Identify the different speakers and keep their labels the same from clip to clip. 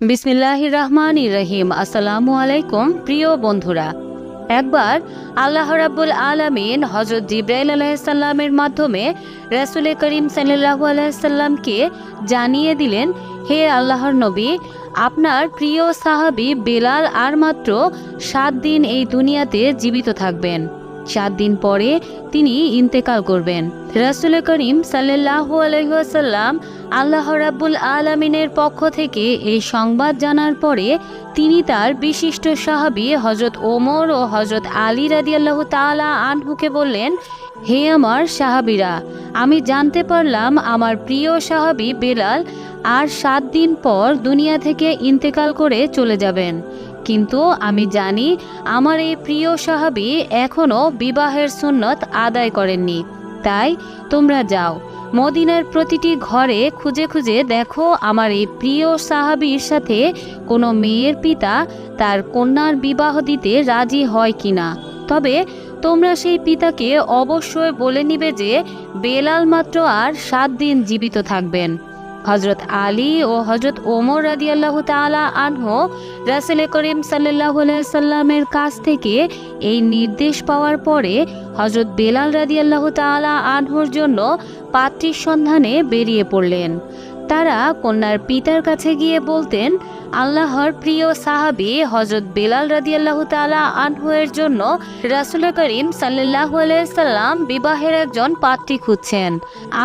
Speaker 1: বিসমিল্লাহ রহমান রহিম আসসালামু আলাইকুম প্রিয় বন্ধুরা। একবার আল্লাহ রাব্বুল আলামিন হজরত জিব্রাইল আলাইসাল্লামের মাধ্যমে রাসুল করিম সাল্লাহু আলাইসাল্লামকে জানিয়ে দিলেন, হে আল্লাহর নবী, আপনার প্রিয় সাহাবি বেলাল আর মাত্র সাত দিন এই দুনিয়াতে জীবিত থাকবেন। সাত দিন পরে তিনি ইন্তেকাল করবেন। রাসুল করিম সাল্লাহ আলহাসাল্লাম আল্লাহ রাব্বুল আলমিনের পক্ষ থেকে এই সংবাদ জানার পরে তিনি তার বিশিষ্ট সাহাবি হজরত ওমর ও হজরত আলী রাদি আল্লাহ তালা আনহুকে বললেন, হে আমার সাহাবিরা, আমি জানতে পারলাম আমার প্রিয় সাহাবি বেলাল আর সাত দিন পর দুনিয়া থেকে ইন্তেকাল করে চলে যাবেন। কিন্তু আমি জানি আমার এই প্রিয় সাহাবি এখনও বিবাহের সুন্নত আদায় করেননি। তাই তোমরা যাও, মদিনার প্রতিটি ঘরে খুঁজে খুঁজে দেখো আমার এই প্রিয় সাহাবির সাথে কোনো মেয়ের পিতা তার কন্যার বিবাহ দিতে রাজি হয় কিনা। তবে তোমরা সেই পিতাকে অবশ্যই বলে নিবে যে বেলাল মাত্র আর সাত দিন জীবিত থাকবেন। হজরত আলী ও হজরত ওমর রাদিয়াল্লাহ তালা আনহ রাসেল করিম সাল্লাহ সাল্লামের কাছ থেকে এই নির্দেশ পাওয়ার পরে হজরত বেলাল রাদিয়াল্লাহ তালা আনহোর জন্য পাত্রীর সন্ধানে বেরিয়ে পড়লেন। তারা কন্যার পিতার কাছে গিয়ে বলতেন, আল্লাহর প্রিয় সাহাবি হজরত বেলাল রাদিয়াল্লাহ তালা আনহুয়ের জন্য রাসুল করিম সাল্লাহ সাল্লাম বিবাহের একজন পাত্রী খুঁজছেন।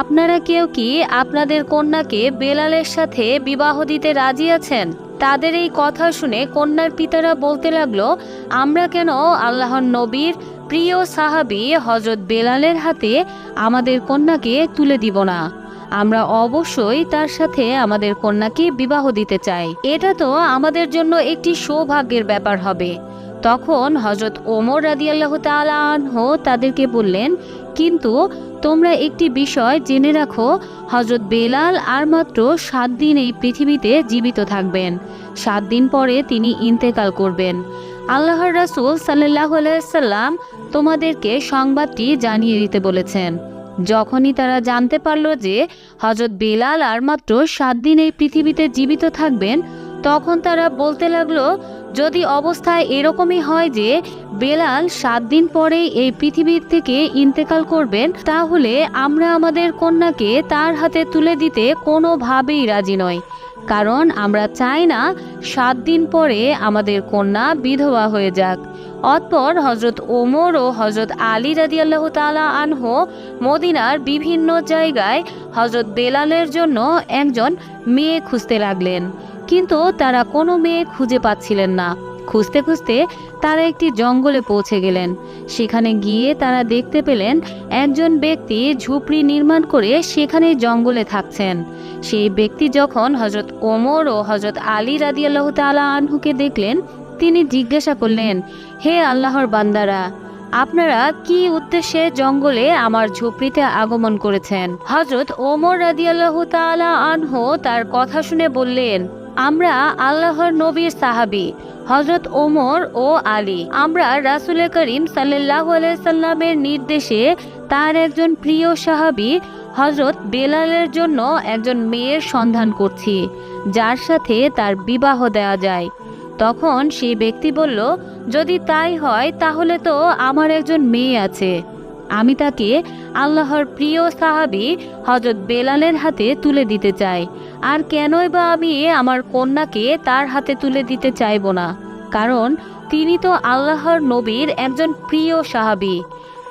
Speaker 1: আপনারা কেউ কি আপনাদের কন্যাকে বেলালের সাথে বিবাহ দিতে রাজি আছেন? তাদের এই কথা শুনে কন্যার পিতারা বলতে লাগল, আমরা কেন আল্লাহর নবীর প্রিয় সাহাবি হজরত বেলালের হাতে আমাদের কন্যাকে তুলে দিব না? আমরা অবশ্যই তার সাথে আমাদের কন্যাকে বিবাহ দিতে চাই। এটা তো আমাদের জন্য একটি সৌভাগ্যের ব্যাপার হবে। তখন হজরত ওমর রাদিয়াল্লাহ তালাহ তাদেরকে বললেন, কিন্তু তোমরা একটি বিষয় জেনে রাখো হজরত বেলাল আর মাত্র সাত দিন এই পৃথিবীতে জীবিত থাকবেন। সাত দিন পরে তিনি ইন্তেকাল করবেন। আল্লাহর রাসুল সাল্লাহ সাল্লাম তোমাদেরকে সংবাদটি জানিয়ে দিতে বলেছেন। যখনই তারা জানতে পারল যে হজরত বেলাল আর মাত্র সাত দিন এই পৃথিবীতে জীবিত থাকবেন, তখন তারা বলতে লাগল, যদি অবস্থায় এরকমই হয় যে বেলাল সাত দিন পরেই এই পৃথিবীর থেকে ইন্তেকাল করবেন, তাহলে আমরা আমাদের কন্যাকে তার হাতে তুলে দিতে কোনোভাবেই রাজি নয় কারণ আমরা চাই না সাত দিন পরে আমাদের কন্যা বিধবা হয়ে যাক। অতপর হজরত ওমর ও হজরত আলী রাদিয়াল্লাহ তালা আনহো মদিনার বিভিন্ন জায়গায় হজরত বেলালের জন্য একজন মেয়ে খুঁজতে লাগলেন। কিন্তু তারা কোনো মেয়ে খুঁজে পাচ্ছিলেন না। খুঁজতে খুঁজতে তারা একটি জঙ্গলে পৌঁছে গেলেন। সেখানে গিয়ে তারা দেখতে পেলেন একজন ব্যক্তি ঝুপড়ি নির্মাণ করে সেখানে জঙ্গলে থাকছেন। সেই ব্যক্তি যখন হজরত ওমর ও হজরত আলী রাদিয়াল্লাহ তালা আনহুকে দেখলেন তিনি জিজ্ঞাসা করলেন, হে আল্লাহর বান্দারা, আপনারা কি উদ্দেশ্যে জঙ্গলে আমার ঝুপড়িতে আগমন করেছেন? হজরত ওমর রাদিয়াল্লাহু তাআলা আনহু তার কথা শুনে বললেন, আমরা আল্লাহর নবীর সাহাবী হজরত ওমর ও আলী। আমরা রাসুল করিম সাল্লাহ সাল্লামের নির্দেশে তার একজন প্রিয় সাহাবী হজরত বেলালের জন্য একজন মেয়ের সন্ধান করছি, যার সাথে তার বিবাহ দেওয়া যায়। তখন সেই ব্যক্তি বলল, যদি তাই হয়, তাহলে তো আমার একজন মেয়ে আছে। আমি তাকে আল্লাহর প্রিয় সাহাবি হজরত বেলালের হাতে তুলে দিতে চাই। আর কেনই বা আমি আমার কন্যাকে তার হাতে তুলে দিতে চাইব না? কারণ তিনি তো আল্লাহর নবীর একজন প্রিয় সাহাবি।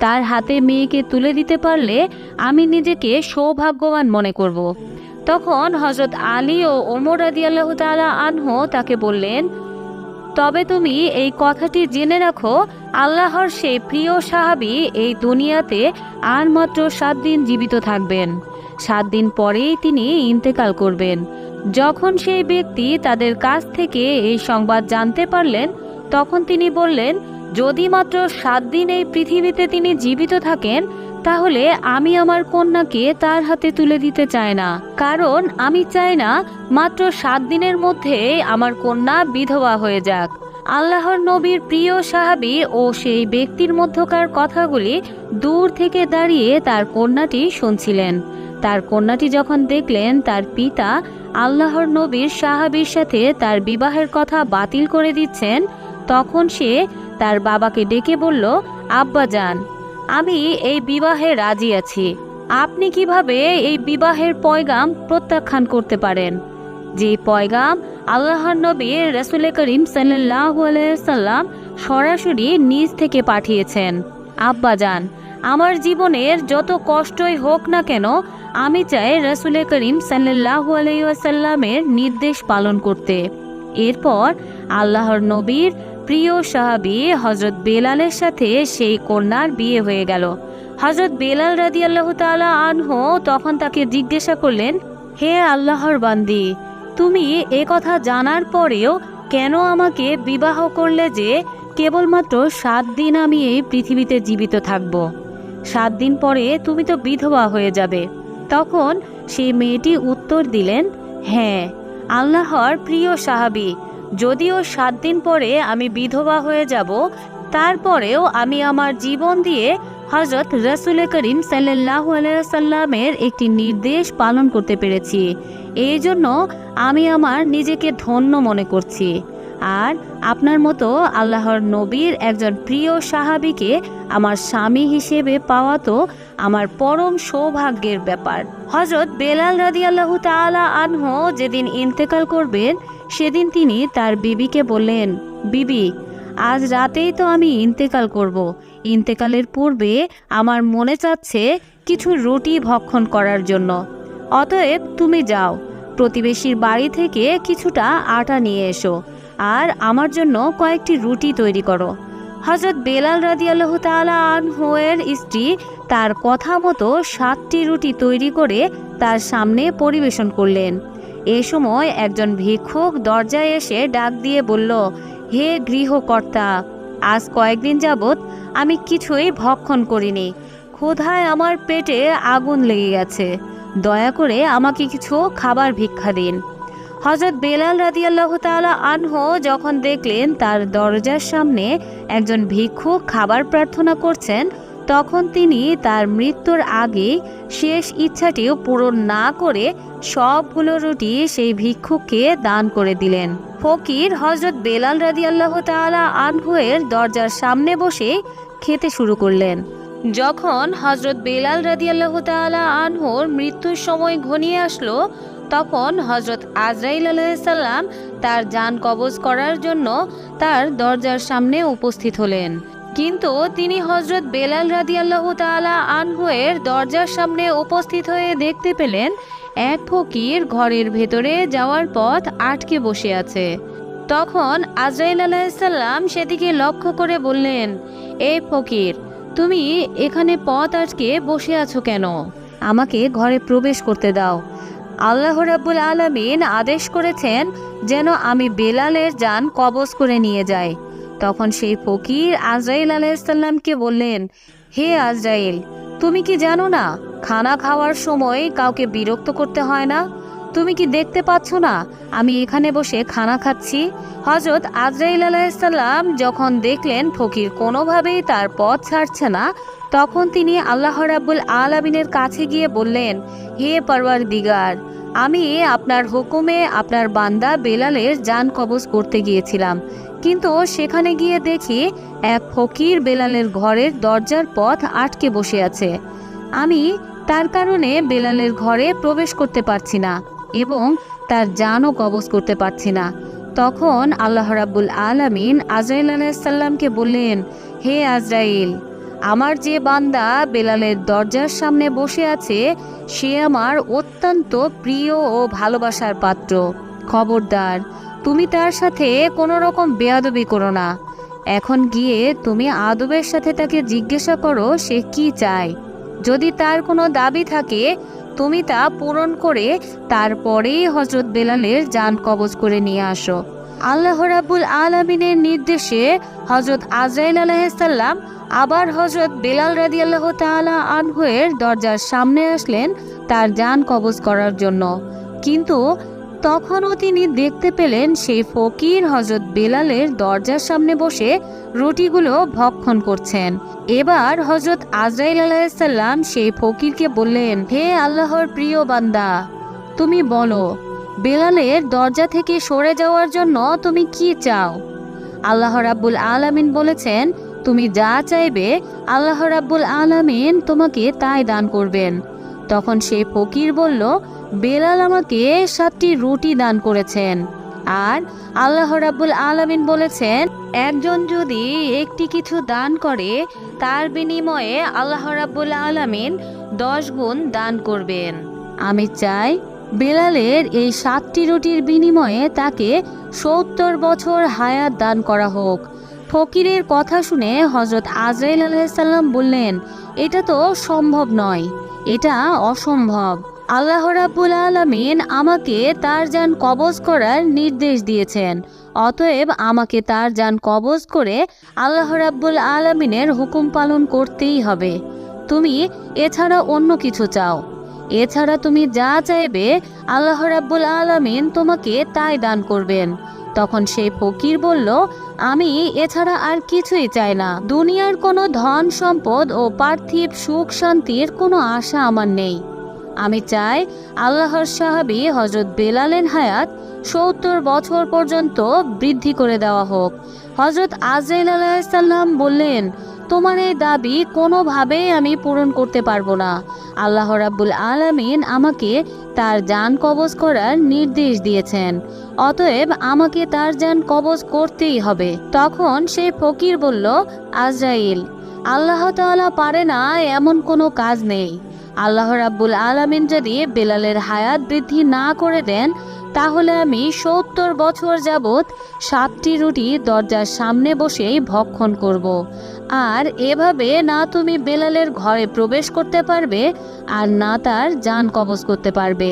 Speaker 1: তার হাতে মেয়েকে তুলে দিতে পারলে আমি নিজেকে সৌভাগ্যবান মনে করব। তখন হজরত আলী ও ওমর আদি আল্লাহ তালা আনহো তাকে বললেন তবে তুমি এই কথাটি জেনে রাখো, আল্লাহর সেই প্রিয় সাহাবি এই দুনিয়াতে আর মাত্র সাত দিন জীবিত থাকবেন। সাত দিন পরেই তিনি ইন্তেকাল করবেন। যখন সেই ব্যক্তি তাদের কাছ থেকে এই সংবাদ জানতে পারলেন, তখন তিনি বললেন, যদি মাত্র সাত দিন এই পৃথিবীতে তিনি জীবিত থাকেন তাহলে আমি আমার কন্যাকে তার হাতে তুলে দিতে চাই না। কারণ আমি চাই না মাত্র সাত দিনের মধ্যে আমার কন্যা বিধবা হয়ে যাক। আল্লাহর নবীর প্রিয় সাহাবী ও সেই ব্যক্তির মধ্যকার কথাগুলি দূর থেকে দাঁড়িয়ে তার কন্যাটি শুনছিলেন। তার কন্যাটি যখন দেখলেন, তার পিতা আল্লাহর নবীর সাহাবীর সাথে তার বিবাহের কথা বাতিল করে দিচ্ছেন, তখন সে তার বাবাকে ডেকে বলল, আব্বা যান। আমি এই বিবাহে রাজি আছি। আপনি কীভাবে এই বিবাহের পয়গাম প্রত্যাখ্যান করতে পারেন? যে পয়গাম আল্লাহর নবী রসুল করিম সাল্লাম সরাসরি নিজ থেকে পাঠিয়েছেন। আব্বা যান, আমার জীবনের যত কষ্টই হোক না কেন, আমি চাই রসুল করিম সাল্লাহ আলাইসাল্লামের নির্দেশ পালন করতে। এরপর আল্লাহর নবীর প্রিয় সাহাবি হজরত বেলালের সাথে সেই কন্যার বিয়ে হয়ে গেল। হজরত বেলাল রাদি আল্লাহ তালা আনহো তখন তাকে জিজ্ঞাসা করলেন, হে আল্লাহর বান্দি, তুমি এ কথা জানার পরেও কেন আমাকে বিবাহ করলে যে কেবলমাত্র সাত দিন আমি এই পৃথিবীতে জীবিত থাকব? সাত দিন পরে তুমি তো বিধবা হয়ে যাবে। তখন সেই মেয়েটি উত্তর দিলেন হ্যাঁ আল্লাহর প্রিয় সাহাবি যদিও সাত দিন পরে আমি বিধবা হয়ে যাব, তারপরেও আমি আমার জীবন দিয়ে হজরত রসুল করিম সাল্লাহ সাল্লামের একটি নির্দেশ পালন করতে পেরেছি। এই জন্য আমি আমার নিজেকে ধন্য মনে করছি। আর আপনার মতো আল্লাহর নবীর একজন প্রিয় সাহাবিকে আমার স্বামী হিসেবে পাওয়া তো আমার পরম সৌভাগ্যের ব্যাপার। হজরত বেলাল রাদি আল্লাহ তালা আনহ যেদিন ইন্তেকাল করবেন সেদিন তিনি তার বিবিকে বললেন, বিবি, আজ রাতেই তো আমি ইন্তেকাল করব। ইন্তেকালের পূর্বে আমার মনে চাচ্ছে কিছু রুটি ভক্ষণ করার জন্য। অতএব তুমি যাও। প্রতিবেশীর বাড়ি থেকে কিছুটা আটা নিয়ে এসো আর আমার জন্য কয়েকটি রুটি তৈরি করো। হজরত বেলাল রাদি আল্লাহ তালা আনহুয়ের স্ত্রী তার কথা মতো সাতটি রুটি তৈরি করে তার সামনে পরিবেশন করলেন। এ সময় একজন ভিক্ষুক দরজায় এসে ডাক দিয়ে বলল, হে গৃহকর্তা, আজ কয়েকদিন যাবৎ আমি কিছুই ভক্ষণ করিনি। ক্ষুধায় আমার পেটে আগুন লেগে গেছে। দয়া করে আমাকে কিছু খাবার ভিক্ষা দিন। হজরত বেলাল রাদিয়াল্লাহ তালা আনহ যখন দেখলেন তার দরজার সামনে একজন ভিক্ষুক খাবার প্রার্থনা করছেন, তখন তিনি তার মৃত্যুর আগে শেষ ইচ্ছাটিও পূরণ না করে সবগুলো রুটি সেই ভিক্ষুককে দান করে দিলেন। ফকির হজরত বেলাল রাদি আল্লাহ তালা আনহুয়ের দরজার সামনে বসে খেতে শুরু করলেন। যখন হজরত বেলাল রাদি আল্লাহ তালা আনহুর মৃত্যুর সময় ঘনিয়ে আসলো, তখন হজরত আজরাইল আলাইসাল্লাম তার যান কবজ করার জন্য তার দরজার সামনে উপস্থিত হলেন। কিন্তু তিনি হজরত বেলাল রাদি আল্লাহ তালা আনহুয়ের দরজার সামনে উপস্থিত হয়ে দেখতে পেলেন এক ফকির ঘরের ভেতরে যাওয়ার পথ আটকে বসে আছে। তখন আজরাইল আলাইসাল্লাম সেদিকে লক্ষ্য করে বললেন, এ ফকির, তুমি এখানে পথ আটকে বসে আছো কেন? আমাকে ঘরে প্রবেশ করতে দাও। আল্লাহ রাব্বুল আলমিন আদেশ করেছেন যেন আমি বেলালের যান কবজ করে নিয়ে যাই। তখন সেই ফকির আজরাইল আলাইসাল্লামকে বললেন, হে আজরাইল, তুমি কি জানো না খানা খাওয়ার সময় কাউকে বিরক্ত করতে হয় না। তুমি কি দেখতে পাচ্ছ না? আমি এখানে বসে খানা খাচ্ছি। হজরত আজরাইল আলাইসাল্লাম যখন দেখলেন ফকির কোনোভাবেই তার পথ ছাড়ছে না, তখন তিনি আল্লাহ রাব্বুল আলমিনের কাছে গিয়ে বললেন, হে পারওয়ার দিগার আমি আপনার হুকুমে আপনার বান্দা বেলালের যান কবজ করতে গিয়েছিলাম। কিন্তু সেখানে গিয়ে দেখি এক ফকির বেলালের ঘরের দরজার পথ আটকে বসে আছে। আমি তার কারণে বেলালের ঘরে প্রবেশ করতে পারছি না এবং তার জানও কবজ করতে পারছি না। তখন আল্লাহ রাব্বুল আলামিন আজরাইল আলাইসাল্লামকে বললেন, হে আজরাইল, আমার যে বান্দা বেলালের দরজার সামনে বসে আছে, সে আমার অত্যন্ত প্রিয় ও ভালোবাসার পাত্র। খবরদার, তুমি তার সাথে কোনো রকম বেয়াদবি করো না। এখন গিয়ে তুমি আদবের সাথে তাকে জিজ্ঞাসা করো, সে কি চায়? যদি তার কোনো দাবি থাকে, তুমি তা পূরণ করে তারপরেই হজরত বেলালের যান কবজ করে নিয়ে আসো। আল্লাহ রাবুল আলমিনের নির্দেশে হজরত আজরাইল আলাহাল্লাম আবার হজরত বেলাল রাদি আল্লাহ তালা আনহুয়ের দরজার সামনে আসলেন তার যান কবজ করার জন্য। কিন্তু তখনও তিনি দেখতে পেলেন সেই ফকির হজরত বেলালের দরজার সামনে বসে রুটিগুলো ভক্ষণ করছেন। এবার হজরত আজরাইল আলাইসাল্লাম সেই ফকিরকে বললেন, হে আল্লাহর প্রিয় বান্দা, তুমি বলো, বেলালের দরজা থেকে সরে যাওয়ার জন্য তুমি কি চাও? আল্লাহ রাব্বুল আলামিন বলেছেন, তুমি যা চাইবে, আল্লাহ রাব্বুল আলামিন তোমাকে তাই দান করবেন। তখন সে ফকির বলল, বেলাল আমাকে সাতটি রুটি দান করেছেন। আর আল্লাহ রাব্বুল আলামিন বলেছেন, একজন যদি একটি কিছু দান করে, তার বিনিময়ে আল্লাহ রাব্বুল আলামিন দশ গুণ দান করবেন। আমি চাই বেলালের এই সাতটি রুটির বিনিময়ে তাকে সত্তর বছর হায়াত দান করা হোক। ফকিরের কথা শুনে হজরত আজরাইল আলাইসাল্লাম বললেন, এটা তো সম্ভব নয়। এটা অসম্ভব। আল্লাহ রাব্বুল আলামিন আমাকে তার যান কবজ করার নির্দেশ দিয়েছেন। অতএব আমাকে তার যান কবজ করে আল্লাহ রাব্বুল আলামিনের হুকুম পালন করতেই হবে। তুমি এছাড়া অন্য কিছু চাও। এছাড়া তুমি যা চাইবে, আল্লাহ রাব্বুল আলামিন তোমাকে তাই দান করবেন। তখন সেই ফকির বলল, আমি এছাড়া আর কিছুই চাই না। দুনিয়ার কোনো ধন সম্পদ ও পার্থিব সুখ শান্তির কোনো আশা আমার নেই। আমি চাই আল্লাহর সাহাবি হজরত বেলালেন হায়াত সত্তর বছর পর্যন্ত বৃদ্ধি করে দেওয়া হোক। হজরত আজাইল আলাইসাল্লাম বললেন তোমার এই দাবি কোনোভাবেই আমি পূরণ করতে পারব না। আল্লাহ রাব্বুল আলামিন আমাকে তার যান কবজ করার নির্দেশ দিয়েছেন। অতএব আমাকে তার যান কবজ করতেই হবে। তখন সেই ফকির বলল, আজরাইল, আল্লাহ তাআলা পারে না, এমন কোনো কাজ নেই। আল্লাহ রাব্বুল আলামিন যদি বেলালের হায়াত বৃদ্ধি না করে দেন তাহলে আমি সত্তর বছর যাবৎ সাতটি রুটি দরজার সামনে বসেই ভক্ষণ করব। আর এভাবে না তুমি বেলালের ঘরে প্রবেশ করতে পারবে, আর না তার যান কবজ করতে পারবে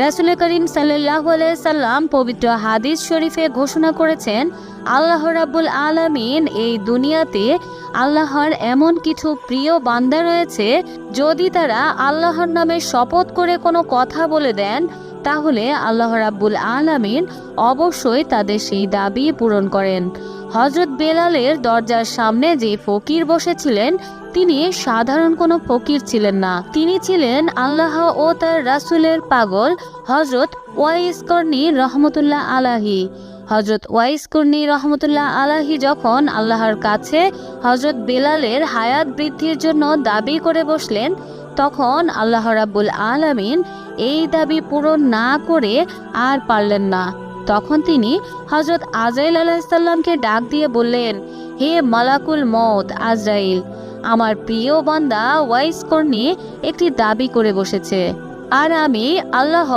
Speaker 1: রাসুল করিম সাল্লাহ সাল্লাম পবিত্র হাদিস শরীফে ঘোষণা করেছেন, আল্লাহ রাব্বুল আলামিন এই দুনিয়াতে আল্লাহর এমন কিছু প্রিয় বান্দা রয়েছে, যদি তারা আল্লাহর নামে শপথ করে কোনো কথা বলে দেন তাহলে আল্লাহ রাব্বুল আলামিন অবশ্যই তাদের সেই দাবি পূরণ করেন। হজরত বেলালের দরজার সামনে যে ফকির বসেছিলেন, তিনি সাধারণ কোনো ফকির ছিলেন না। তিনি ছিলেন আল্লাহ ও তার রাসুলের পাগল হজরত ওয়াইস কর্নি রহমতুল্লাহ আলাহি। হজরত ওয়াইস রহমতুল্লাহ আলাহি যখন আল্লাহর কাছে হজরত বেলালের হায়াত বৃদ্ধির জন্য দাবি করে বসলেন তখন আল্লাহ রাব্বুল আলামিন এই দাবি পূরণ না করে আর পারলেন না। তখন তিনি হজরত আজাইল আলাহিসাল্লামকে ডাক দিয়ে বললেন, হে মালাকুল মত আজরাইল, আমার প্রিয় বান্দা ওয়াইস কর্নি একটি দাবি করে বসেছে। আর আমি আল্লাহ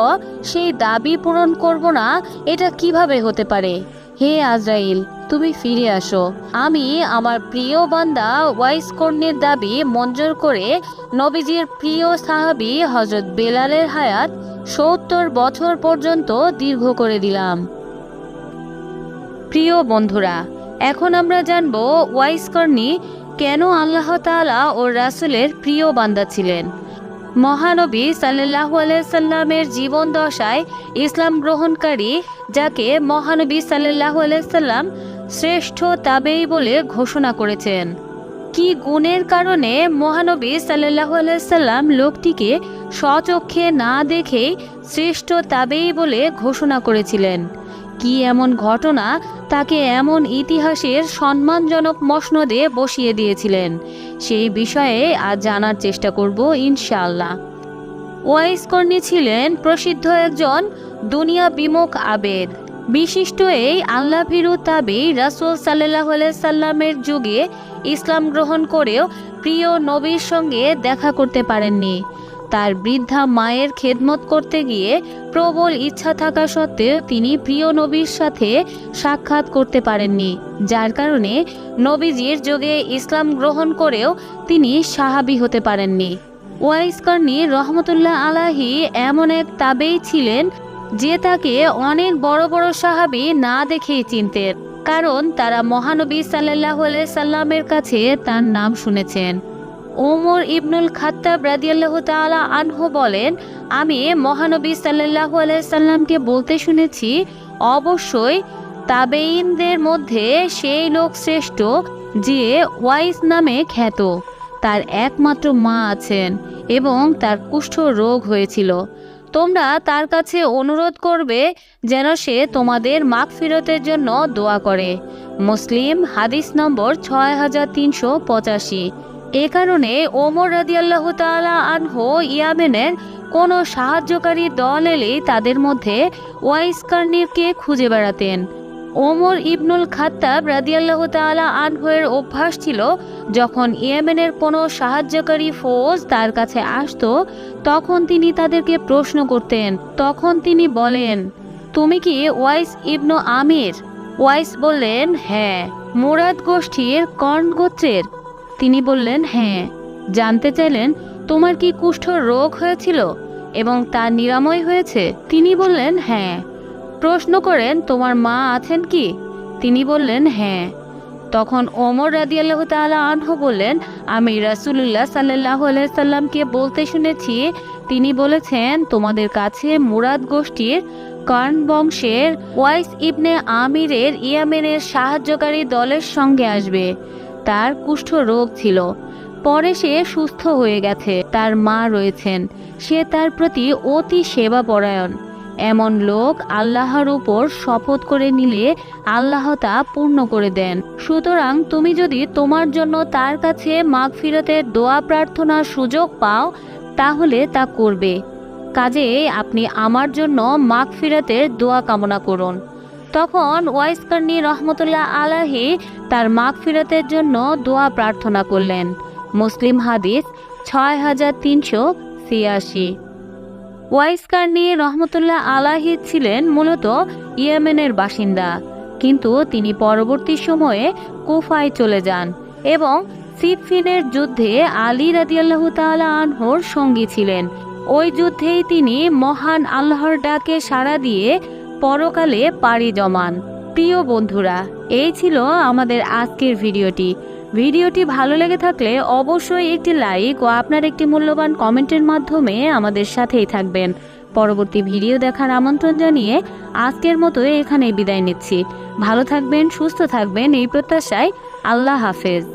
Speaker 1: সেই দাবি পূরণ করব না, এটা কীভাবে হতে পারে? হে আজরাইল তুমি ফিরে আসো। আমি আমার প্রিয় বান্দা ওয়াইস কর্ণের দাবি মঞ্জুর করে নবীজির প্রিয় সাহাবি হজরত বেলালের হায়াত সত্তর বছর পর্যন্ত দীর্ঘ করে দিলাম। প্রিয় বন্ধুরা, এখন আমরা জানব ওয়াইস কর্ণী কেন আল্লাহ তাআলা ও রাসুলের প্রিয় বান্দা ছিলেন। মহানবী সাল্লাহু আলাইসাল্লামের জীবন দশায় ইসলাম গ্রহণকারী, যাকে মহানবী সাল্লাহু আলাইসাল্লাম শ্রেষ্ঠ তাবেই বলে ঘোষণা করেছেন। কি গুণের কারণে মহানবী সাল্লাহু আলাইসাল্লাম লোকটিকে স্বচক্ষে না দেখেই শ্রেষ্ঠ তাবেই বলে ঘোষণা করেছিলেন? কি এমন ঘটনা তাকে এমন ইতিহাসের সম্মানজনক মসনদে বসিয়ে দিয়েছিলেন? সেই বিষয়ে আজ জানার চেষ্টা করব ইনশাআল্লাহ। ওয়াইস কর্ণী ছিলেন প্রসিদ্ধ একজন দুনিয়া বিমুখ আবেদ। বিশিষ্ট এই আল্লাহ ভীরু তাবি রাসুল সাল্লাহ সাল্লামের যুগে ইসলাম গ্রহণ করেও প্রিয় নবীর সঙ্গে দেখা করতে পারেননি। তার বৃদ্ধা মায়ের খেদমত করতে গিয়ে প্রবল ইচ্ছা থাকা সত্ত্বেও তিনি প্রিয় নবীর সাথে সাক্ষাৎ করতে পারেননি, যার কারণে নবীজির যুগে ইসলাম গ্রহণ করেও তিনি সাহাবি হতে পারেননি। ওয়াইস কর্ণী রহমতুল্লাহ আলাহি এমন এক তাবেই ছিলেন যে তাকে অনেক বড় বড় সাহাবি না দেখেই চিনতেন, কারণ তারা মহানবী সাল্লাহ সাল্লামের কাছে তার নাম শুনেছেন। ওমর ইবনুল খাত্তাব রাদিয়াল্লাহু তাআলা আনহু বলেন, আমি মহানবী আলাইহি সাল্লামকে বলতে শুনেছি, অবশ্যই তাবেইনদের মধ্যে সেই লোক শ্রেষ্ঠ যে ওয়াইস নামে খ্যাত। তার একমাত্র মা আছেন এবং তার কুষ্ঠ রোগ হয়েছিল। তোমরা তার কাছে অনুরোধ করবে যেন সে তোমাদের মাগফিরতের জন্য দোয়া করে। মুসলিম হাদিস নম্বর ছয় হাজার তিনশো পঁচাশি। এ কারণে ওমর রাদিয়াল্লাহু তালা আনহো ইয়ামেনের কোনো সাহায্যকারী দল এলেই তাদের মধ্যে ওয়াইস কার্নিরকে খুঁজে বেড়াতেন। ওমর ইবনুল খাত্তাব রাদিয়াল্লাহু তাআলা আনহুয়ের অভ্যাস ছিল, যখন ইয়েমেনের কোনো সাহায্যকারী ফৌজ তার কাছে আসত, তখন তিনি তাদেরকে প্রশ্ন করতেন। তখন তিনি বলেন, তুমি কি ওয়াইস ইবনু আমির? ওয়াইস বললেন হ্যাঁ মুরাদ গোষ্ঠীর কর্ণ গোত্রের। তিনি বললেন হ্যাঁ জানতে চাইলেন তোমার কি কুষ্ঠ রোগ হয়েছিল এবং তা নিরাময় হয়েছে? তিনি বললেন হ্যাঁ। প্রশ্ন করেন, তোমার মা আছেন কি? তিনি বললেন হ্যাঁ। তখন ওমর রাদিয়াল্লাহ তাআলা আনহু বললেন, আমি রাসূলুল্লাহ সাল্লাল্লাহু আলাইহি সাল্লামকে বলতে শুনেছি। তিনি বলেছেন, তোমাদের কাছে মুরাদ গোষ্ঠীর কর্ণ বংশের ওয়াইস ইবনে আমিরের ইয়ামেনের সাহায্যকারী দলের সঙ্গে আসবে। তার কুষ্ঠ রোগ ছিল। পরে সে সুস্থ হয়ে গেছে। তার মা রয়েছেন। সে তার প্রতি অতি সেবা পরায়ণ এমন লোক আল্লাহর উপর শপথ করে নিলে আল্লাহ তা পূর্ণ করে দেন। সুতরাং তুমি যদি তোমার জন্য তার কাছে মাগফিরতের দোয়া প্রার্থনার সুযোগ পাও, তাহলে তা করবে। কাজে আপনি আমার জন্য মাগফিরতের দোয়া কামনা করুন। তখন ওয়াইসকার্নি রহমতুল্লাহ আলাহি তার মাগফিরতের জন্য দোয়া প্রার্থনা করলেন। মুসলিম হাদিস ছয় হাজার তিনশো ছিয়াশি। ওয়াইসকার্নি রহমতুল্লাহ আলাহি ছিলেন মূলত ইয়েমেনের বাসিন্দা। কিন্তু তিনি পরবর্তী সময়ে কুফায় চলে যান এবং সিফিনের যুদ্ধে আলী রাদিয়াল্লাহু তাআলা আনহর সঙ্গী ছিলেন। ওই যুদ্ধেই তিনি মহান আল্লাহর ডাকে সাড়া দিয়ে পরকালে পাড়ি জমান। প্রিয় বন্ধুরা, এই ছিল আমাদের আজকের ভিডিওটি। ভিডিওটি ভালো লেগে থাকলে অবশ্যই একটি লাইক ও আপনার একটি মূল্যবান কমেন্টের মাধ্যমে আমাদের সাথেই থাকবেন। পরবর্তী ভিডিও দেখার আমন্ত্রণ জানিয়ে আজকের মতো এখানেই বিদায় নিচ্ছি। ভালো থাকবেন, সুস্থ থাকবেন এই প্রত্যাশায় আল্লাহ হাফেজ।